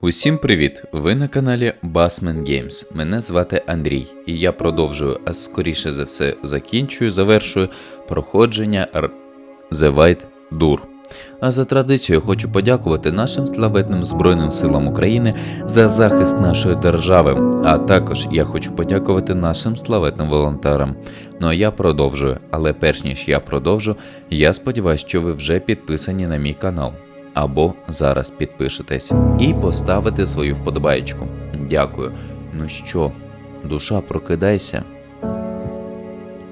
Усім привіт! Ви на каналі Bassman Games. Мене звати Андрій, і я продовжую, а скоріше за все закінчую, завершую проходження The White Dur. А за традицією хочу подякувати нашим славетним Збройним силам України за захист нашої держави. А також я хочу подякувати нашим славетним волонтерам. Ну а я продовжую, але перш ніж я продовжу, я сподіваюся, що ви вже підписані на мій канал. Або зараз підпишетесь і поставите свою вподобайку. Дякую. Ну що, душа, прокидайся.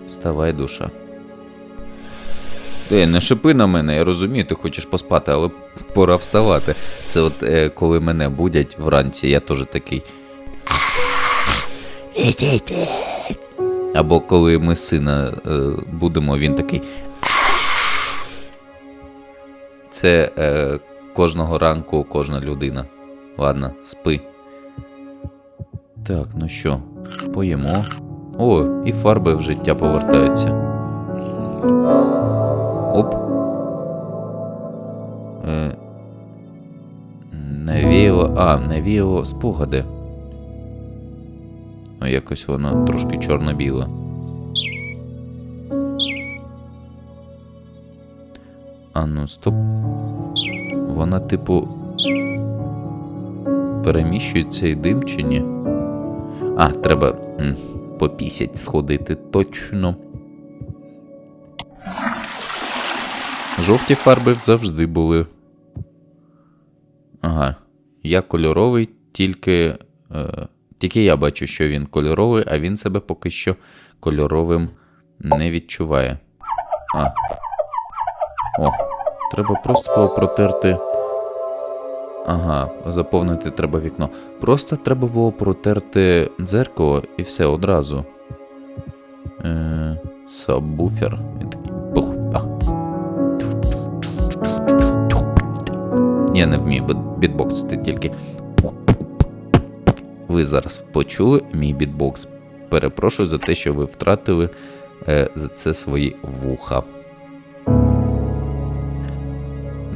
Вставай, душа. Ти не шипи на мене, я розумію, ти хочеш поспати, але пора вставати. Це от е, коли мене будять вранці, я теж такий. Або коли ми сина е, будемо, він такий. Це е, кожного ранку кожна людина. Ладно, спи. Так, ну що, поїмо. О, і фарби в життя повертаються. Оп. Е, навіяло. А, навіяло спогади. Ну, якось воно трошки чорно-біле. А ну, стоп. Вона, типу. Переміщує цей дим чи ні? А, треба попісять сходити точно. Жовті фарби завжди були. Ага. Я кольоровий, тільки. Е, тільки я бачу, що він кольоровий, а він себе поки що кольоровим не відчуває. А. О, треба просто було протерти. Ага, заповнити треба вікно. Просто треба було протерти дзеркало і все одразу. Е, Сабвуфер. Він такий. Я не вмію бітбоксити тільки. Ви зараз почули мій бітбокс. Перепрошую за те, що ви втратили е, за це свої вуха.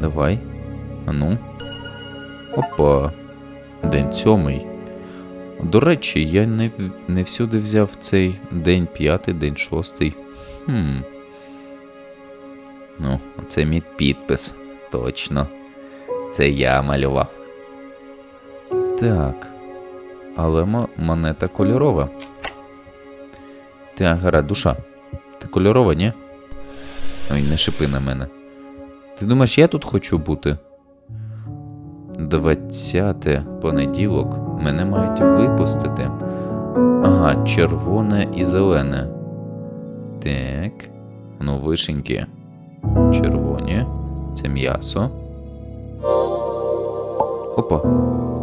Давай. Ану. Опа. День сьомий. До речі, я не, не всюди взяв цей день п'ятий, день шостий. Хм. Ну, це мій підпис. Точно. Це я малював. Так. Але мо- монета кольорова. Так, гара, душа. Ти кольорова, ні? Ой, не шипи на мене. Ти думаєш, я тут хочу бути? 20 понеділок мене мають випустити. Ага, червоне і зелене. Так. Ну, вишеньки. Червоні. Це м'ясо. Опа.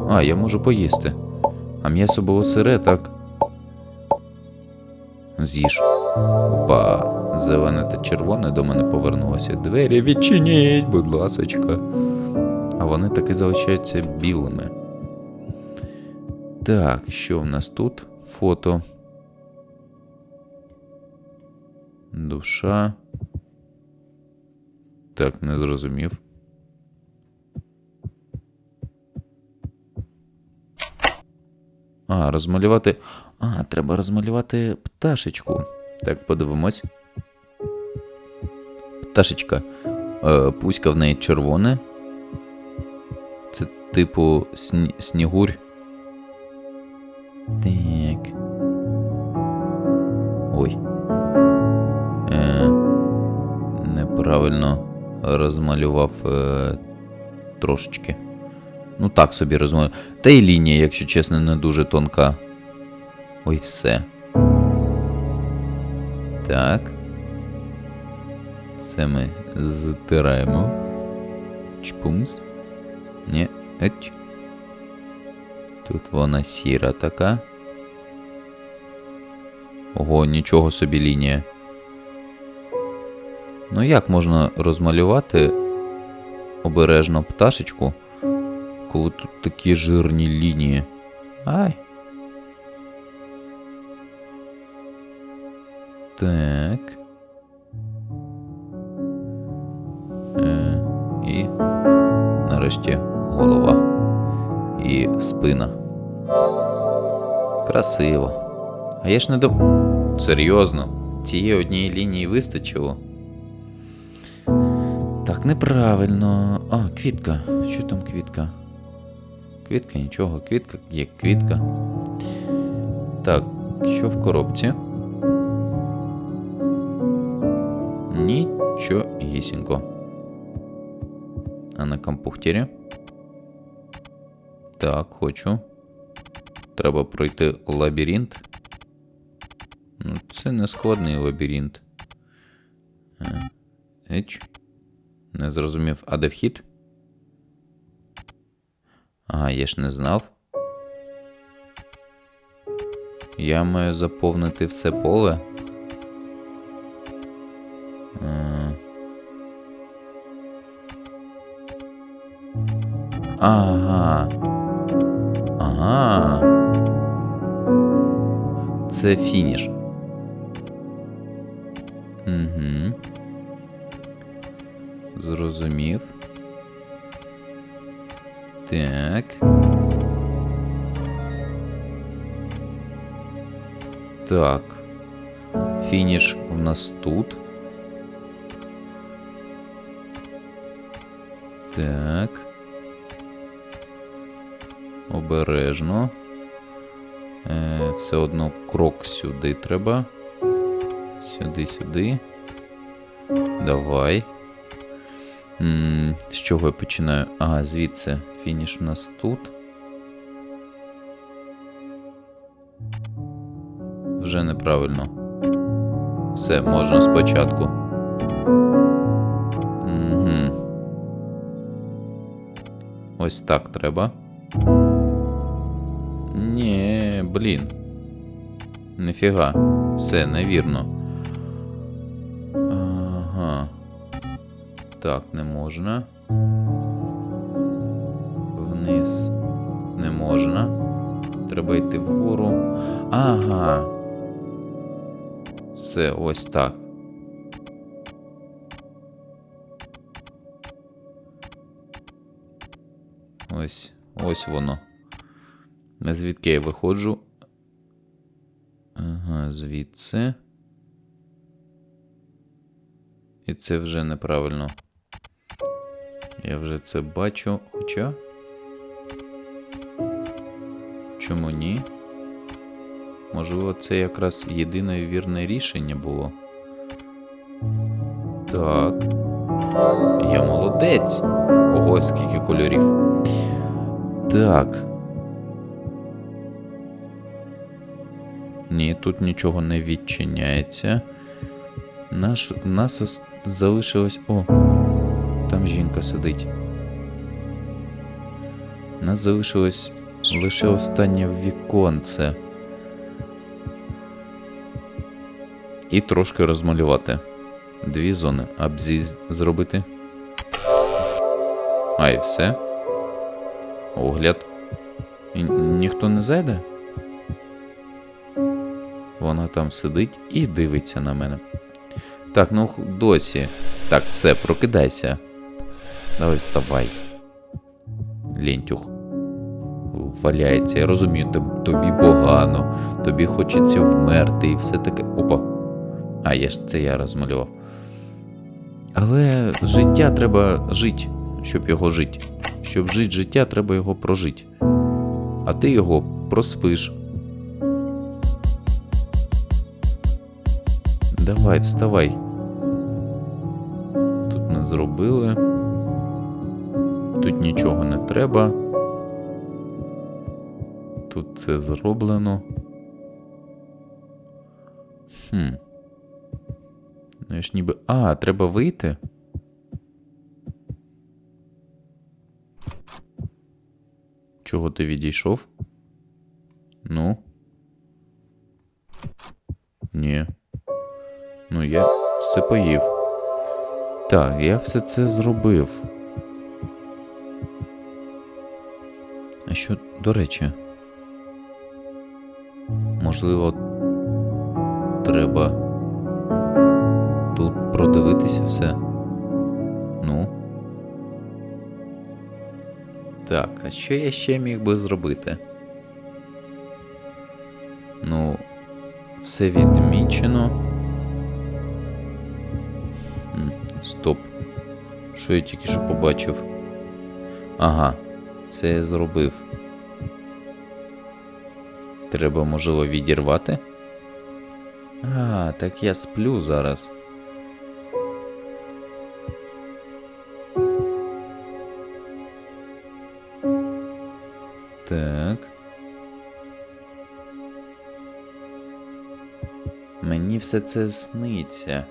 А, я можу поїсти. А м'ясо було сире, так? З'їж. Опа. Зелене та червоне до мене повернулося. Двері відчиніть, будь ласочка. А вони таки залишаються білими. Так, що в нас тут? Фото. Душа. Так, не зрозумів. А, розмалювати. А, треба розмалювати пташечку. Так, подивимось. Пташечка. Е, пуська в неї червоне. Це типу сні... снігурь. Так. Ой. Е, неправильно розмалював е, трошечки. Ну так собі розмалював. Та й лінія, якщо чесно, не дуже тонка. Ой, все. Так. Це ми затираємо. Чпумс. Ні, еч. Тут вона сіра така. Ого, нічого собі лінія. Ну як можна розмалювати обережно пташечку, коли тут такі жирні лінії? Ай. Так. Е, І нарешті голова і спина. Красиво. А я ж не до. Серйозно, цієї однієї лінії вистачило. Так, неправильно. А, квітка. Що там квітка? Квітка, нічого, квітка є квітка. Так, що в коробці? Нічого гісінько. А на компухтері? Так, хочу. Треба пройти лабіринт. Ну, це не складний лабіринт. Е, Еч. Не зрозумів, а де вхід? Ага, я ж не знав. Я маю заповнити все поле. Е. Ага. Ага. Це фініш. Угу. Зрозумів. Так. Так. Фініш у нас тут. Так. Обережно. Е, все одно крок сюди треба. Сюди, сюди. Давай. М, З чого я починаю? Ага, звідси. Фініш у нас тут. Вже неправильно. Все, можна спочатку. Угу. Ось так треба. Ні, блін. Нифіга. Все, невірно. Так, не можна. Вниз не можна. Треба йти вгору. Ага. Все, ось так. Ось, ось воно. Звідки я виходжу? Ага, звідси. І це вже неправильно. Я вже це бачу. Хоча. Чому ні? Можливо, це якраз єдине вірне рішення було. Так. Я молодець. Ого, скільки кольорів. Так. Ні, тут нічого не відчиняється. Наш, нас залишилось. О, там жінка сидить. Нас залишилось лише останнє віконце. І трошки розмалювати. Дві зони. Абзіз зробити. А, і все. Огляд. І ніхто не зайде? Вона там сидить і дивиться на мене. Так, ну досі. Так, все, прокидайся. Давай вставай. Лентюх. Валяється. Я розумію, тобі погано, тобі хочеться вмерти і все таке. Опа. А, я ж це я розмалював. Але життя треба жити, щоб його жити. Щоб жити життя, треба його прожити. А ти його проспиш. Давай, вставай. Тут не зробили. Тут нічого не треба. Тут це зроблено. Хм. Ну я ж ніби. А, треба вийти. Чого ти відійшов? Ну. Ні. Ну, я все поїв. Так, я все це зробив. А що, до речі? Можливо, треба тут продивитися все. Ну. Так, а що я ще міг би зробити? Ну, все відмічено. Стоп. Що я тільки що побачив? Ага, це я зробив. Треба, можливо, відірвати? А, так я сплю зараз. Так. Мені все це сниться.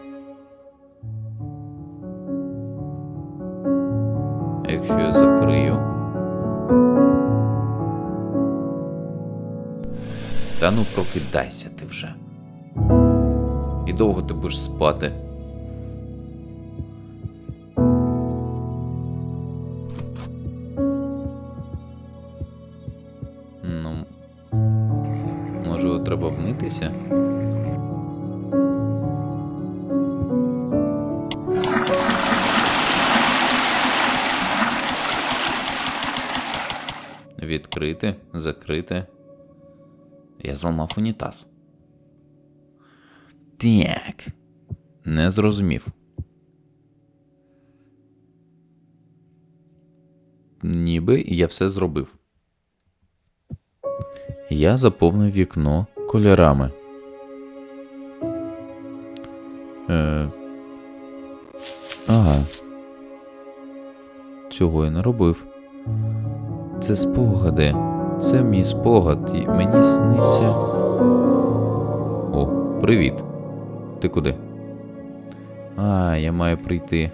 Та ну прокидайся ти вже. І довго ти будеш спати. Ну. Може, треба вмитися? Відкрити, закрити. Я зламав унітаз. Так. Не зрозумів. Ніби я все зробив. Я заповнив вікно кольорами. Е... Ага. Цього я не робив. Це спогади. Це мій спогад. І мені сниться. О, привіт. Ти куди? А, я маю прийти.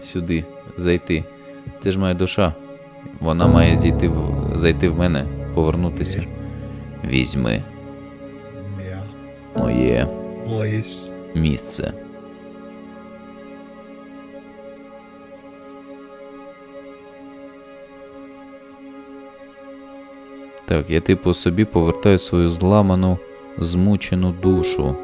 Сюди, зайти. Ти ж моя душа. Вона має зійти в... зайти в мене, повернутися. Візьми моє місце. Так, я типу собі повертаю свою зламану, змучену душу.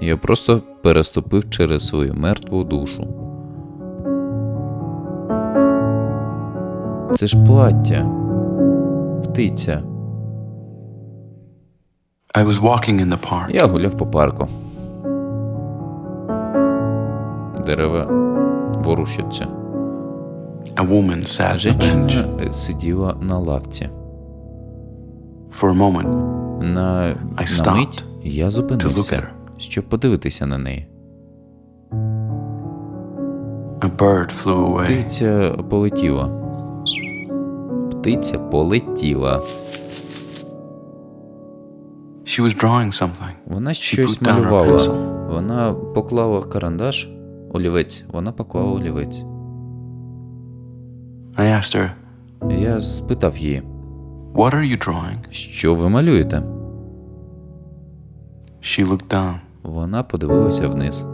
Я просто переступив через свою мертву душу. Це ж плаття. Птиця. I was walking in the park. Я гуляв по парку. Дерева ворушаться. A woman sat А on a bench. жінка е, сиділа на лавці. For a moment, На, I на мить я зупинився, щоб подивитися на неї. A bird flew away. Птиця полетіла. Птиця полетіла. She was drawing something. Вона щось малювала. Вона поклала карандаш, олівець. Вона поклала олівець. I asked her, Я спитав її, What are you drawing? що ви малюєте? She looked down. Вона подивилася вниз.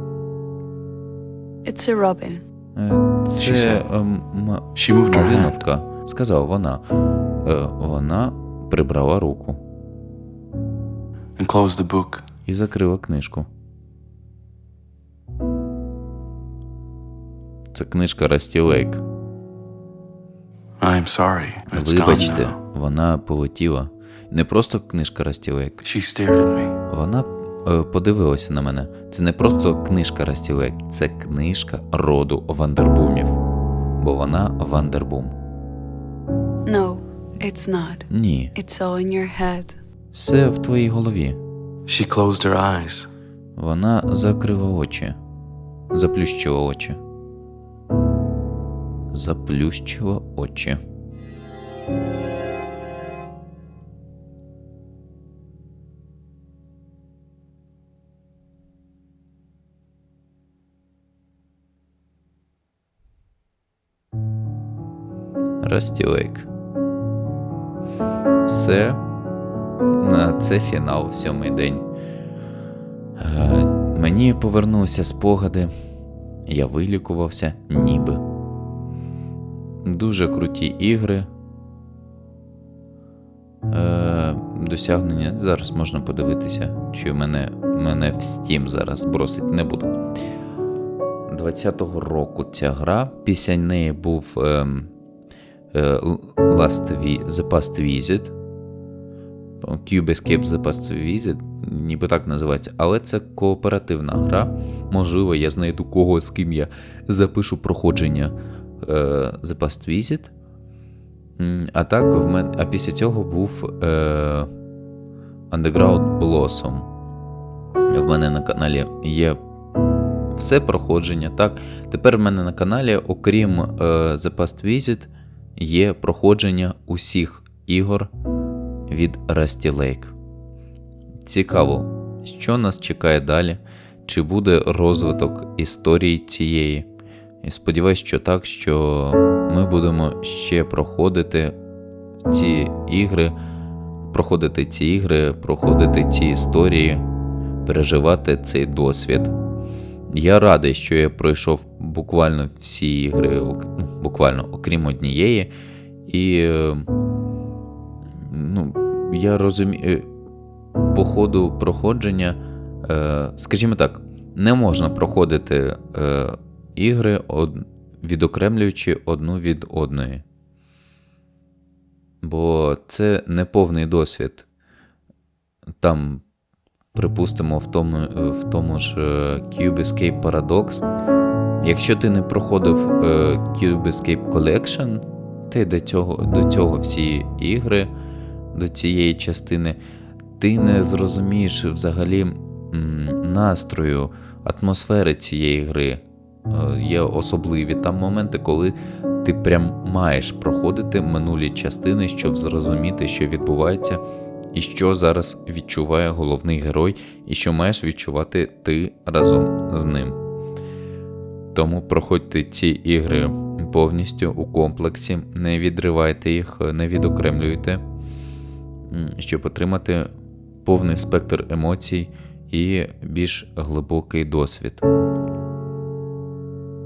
It's a robin. Е, Це said. ем, м- She moved her hand. малиновка, сказала вона. Е, Вона прибрала руку and closed the book. і закрила книжку. Це книжка Расті Лейк. I'm sorry. It's gone Вибачте, now. вона полетіла. Не просто книжка Расті Лейк. She stared at me. Вона е, подивилася на мене. Це не просто книжка Расті Лейк, це книжка роду Вандербумів. Бо вона Вандербум. No, it's not. Ні, It's all in your head. все в твоїй голові. She closed her eyes. Вона закрила очі, заплющила очі. Заплющила очі. Растілейк. Все. На це фінал, сьомий день. Е, Мені повернулися спогади. Я вилікувався ніби. Дуже круті ігри. Е, досягнення. Зараз можна подивитися, чи мене, мене в Steam зараз бросить не буду. 20-го року ця гра. Після неї був ем, е, Last Vi- The Past Visit. Cube Escape The Past Visit, ніби так називається, але це кооперативна гра. Можливо, я знайду когось, з ким я запишу проходження е, The Past Visit. А так, в мен... а після цього був е, Underground Blossom. В мене на каналі є все проходження. Так, тепер в мене на каналі, окрім е, The Past Visit, є проходження усіх ігор від Rusty Lake. Цікаво, що нас чекає далі, чи буде розвиток історії цієї. І сподіваюсь, що так, що ми будемо ще проходити ці ігри, проходити ці ігри, проходити ці історії, переживати цей досвід. Я радий, що я пройшов буквально всі ігри, ну, буквально окрім однієї. І е, ну, я розумію, по ходу проходження, е, скажімо так, не можна проходити е, ігри, відокремлюючи одну від одної. Бо це не повний досвід. Там, припустимо, в тому, в тому ж е, Cube Escape Paradox. Якщо ти не проходив е, Cube Escape Collection, ти до цього, до цього всі ігри, до цієї частини, ти не зрозумієш взагалі настрою, атмосфери цієї гри. Е, Є особливі там моменти, коли ти прям маєш проходити минулі частини, щоб зрозуміти, що відбувається, і що зараз відчуває головний герой, і що маєш відчувати ти разом з ним. Тому проходьте ці ігри повністю у комплексі, не відривайте їх, не відокремлюйте, щоб отримати повний спектр емоцій і більш глибокий досвід.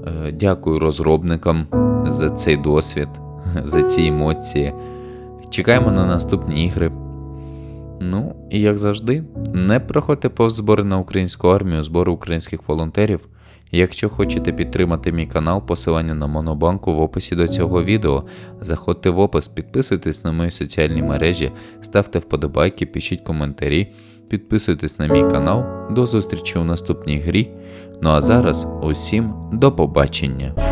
Е, Дякую розробникам за цей досвід, за ці емоції. Чекаємо на наступні ігри. Ну, і як завжди, не проходьте повз збори на українську армію, збори українських волонтерів. Якщо хочете підтримати мій канал, посилання на Монобанку в описі до цього відео. Заходьте в опис, підписуйтесь на мої соціальні мережі, ставте вподобайки, пишіть коментарі, підписуйтесь на мій канал. До зустрічі у наступній грі. Ну а зараз усім до побачення!